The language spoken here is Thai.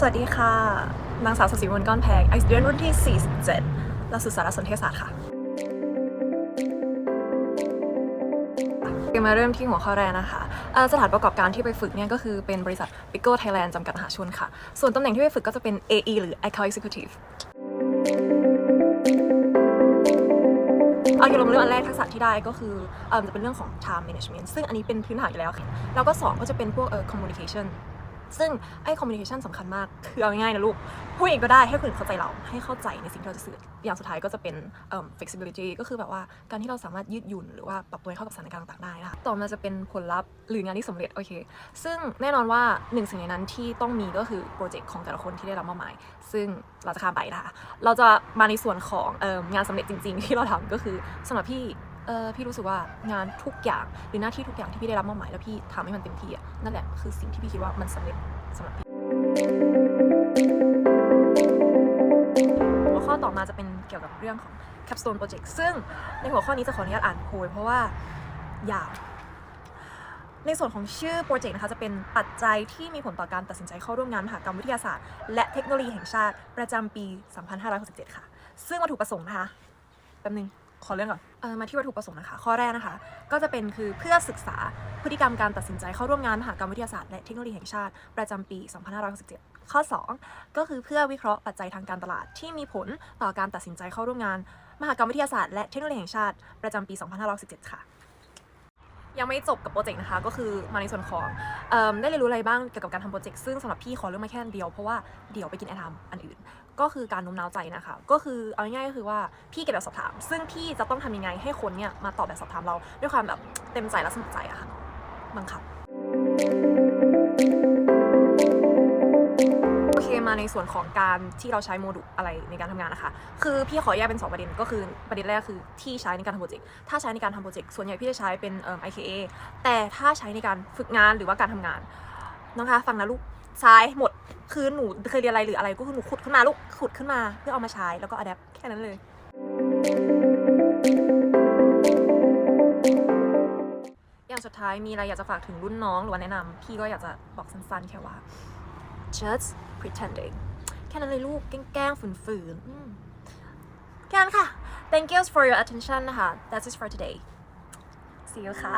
สวัสดีค่ะ นางสาวสศิมนก้อนแพงไอเดนรุ่นที่ 47หลักสูตรสารสนเทศศาสตร์ค่ะมาเริ่มที่หัวข้อแรกนะคะสถานประกอบการที่ไปฝึกเนี่ยก็คือเป็นบริษัท b i g o Thailand จำกัดมหาชนค่ะ ส่วนตำแหน่งที่ไปฝึกก็จะเป็น AE หรือ Account Executive เอาอย่างลงเรื่องอันแรกทักษะที่ได้ก็คืออจะเป็นเรื่องของ time management ซึ่งอันนี้เป็นพื้นฐานอยู่แล้วค่ะแล้วก็สองก็จะเป็นพวก Communication ซึ่งไอ้ communication สำคัญมาก คือเอาง่ายๆนะลูก พูดเองก็ได้ให้คนอื่นเข้าใจเรา ให้เข้าใจในสิ่งที่เราจะสื่อ อย่างสุดท้ายก็จะเป็นเอิ่ม flexibility ก็คือแบบว่าการที่เราสามารถยืดหยุ่น หรือว่าปรับตัวเข้ากับสถานการณ์ต่างๆได้นะคะต่อมาจะเป็นผลลัพธ์หรืองานที่สำเร็จโอเค ซึ่งแน่นอนว่าหนึ่งสิ่งในนั้นที่ต้องมีก็คือโปรเจกต์ของแต่ละคนที่ได้รับมอบหมาย ซึ่งเราจะข้ามไปนะคะเราจะมาในส่วนของงานสำเร็จจริง ๆ ที่เราทำก็คือสำหรับพี่ เออพี่รู้สึกว่างานทุกอย่างหรือหน้าที่ทุกอย่างที่พี่ได้รับมอบหมายแล้วพี่ทำให้มันเต็มที่อะนั่นแหละคือสิ่งที่พี่คิดว่ามันสำเร็จสำหรับพี่หัวข้อต่อมาจะเป็นเกี่ยวกับเรื่องของ capstone project ซึ่งในหัวข้อนี้จะขออนุญาตอ่านโพยเพราะว่ายาวในส่วนของชื่อโปรเจกต์นะคะจะเป็นปัจจัยที่มีผลต่อการตัดสินใจเข้าร่วมงานมหากรรมวิทยาศาสตร์ และเทคโนโลยีแห่งชาติประจำปี 2567 ค่ะ ซึ่งวัตถุประสงค์นะคะแป๊บนึง ขอเรื่องก่อนเออมาที่วัตถุประสงค์นะคะ ข้อแรกนะคะ ก็จะเป็นคือเพื่อศึกษาพฤติกรรมการตัดสินใจเข้าร่วมงานมหากรรมวิทยาศาสตร์และเทคโนโลยีแห่งชาติ ประจำปี 2567 ข้อ 2 ก็คือเพื่อวิเคราะห์ปัจจัยทางการตลาดที่มีผลต่อการตัดสินใจเข้าร่วมงาน มหากรรมวิทยาศาสตร์และเทคโนโลยีแห่งชาติประจำปี 2567 ค่ะยังไม่จบกับโปรเจกต์นะคะ ก็คือมาในส่วนของอได้เรียนรู้อะไรบ้างเกี่ยวกับการทำโปรเจกต์ซึ่งสำหรับพี่ขอเรื่องมาแค่เดียวเพราะว่าเดี๋ยวไปกินแอร์ไทม์อันอื่น ก็คือการโน้มน้าวใจนะคะ ก็คือเอาง่ายๆก็คือว่าพี่เก็บแบบสอบถาม ซึ่งพี่จะต้องทำยังไงให้คนเนี่ยมาตอบแบบสอบถามเราด้วยความแบบเต็มใจและสมัครใจอะค่ะบังคับโอเคมาในส่วนของการที่เราใช้โมดูลอะไรในการทำงานนะคะ คือพี่ขอแยกเป็น 2 ประเด็นก็คือประเด็นแรกคือที่ใช้ในการทำโปรเจกต์ถ้าใช้ในการทำโปรเจกต์ส่วนใหญ่พี่จะใช้เป็นเอ่อ IKA แต่ถ้าใช้ในการฝึกงานหรือว่าการทำงาน นะคะ ฟังนะลูกใช้หมด คือหนูเคยเรียนอะไรหรืออะไรก็คือหนูขุดขึ้นมาลูก ขุดขึ้นมาเพื่อเอามาใช้แล้วก็อัดแอปแค่นั้นเลย อย่างสุดท้ายมีอะไรอยากจะฝากถึงรุ่นน้องหรือว่าแนะนำพี่ก็อยากจะบอกสั้นๆ แค่ว่า just pretending แค่นั้นเลยลูก แกล้งๆฝืนๆแค่นั้นค่ะ thank you for your attention นะคะ that's it for today see you ค่ะ